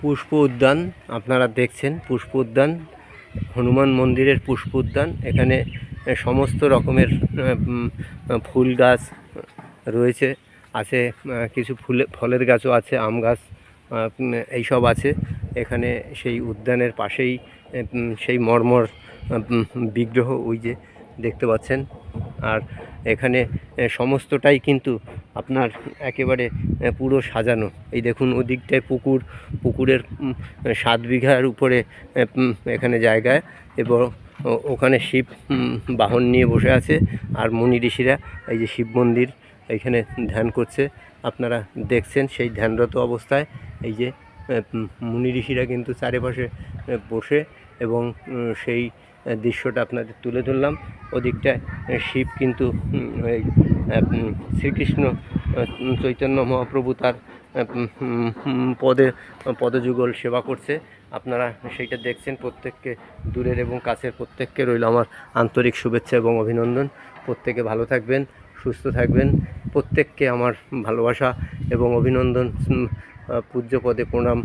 পুষ্প উদ্যান, আপনারা দেখছেন পুষ্প উদ্যান, হনুমান মন্দিরের পুষ্প উদ্যান। এখানে সমস্ত রকমের ফুল গাছ রয়েছে, আছে কিছু ফুলে, ফলের গাছও আছে, আম গাছ এইসব আছে। এখানে সেই উদ্যানের পাশেই সেই মর্মর বিগ্রহ ওই যে দেখতে পাচ্ছেন। আর এখানে সমস্তটাই কিন্তু আপনার একেবারে পুরো সাজানো। এই দেখুন ওদিকটায় পুকুর, পুকুরের সাত বিঘার উপরে এখানে জায়গায় এবং ওখানে শিব বাহন নিয়ে বসে আছে আর মুনি ঋষিরা এই যে শিব মন্দির এইখানে ধ্যান করছে। আপনারা দেখছেন সেই ধ্যানরত অবস্থায় এই যে মুনি ঋষিরা কিন্তু চারিপাশে বসে এবং সেই দৃশ্যটা আপনাদের তুলে ধরলাম। ওদিকটায় শিব কিন্তু শ্রীকৃষ্ণ চৈতন্য মহাপ্রভু তার পদে, পদযুগল সেবা করছে। আপনারা সেইটা দেখছেন, প্রত্যেককে দূরের এবং কাছের প্রত্যেককে রইল আমার আন্তরিক শুভেচ্ছা এবং অভিনন্দন। প্রত্যেকে ভালো থাকবেন, সুস্থ থাকবেন। প্রত্যেককে আমার ভালোবাসা এবং অভিনন্দন উম, আহ, পূজ্য পদে প্রণাম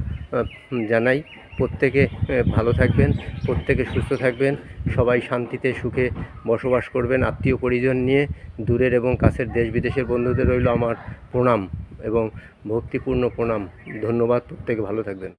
জানাই। প্রত্যেকে ভালো থাকবেন প্রত্যেকে সুস্থ থাকবেন সবাই শান্তিতে সুখে বসবাস করবেন। আত্মীয় পরিজন নিয়ে দূরের এবং কাছের দেশ বিদেশের বন্ধুদের রইল আমার প্রণাম এবং ভক্তিপূর্ণ প্রণাম। ধন্যবাদ প্রত্যেকে ভালো থাকবেন।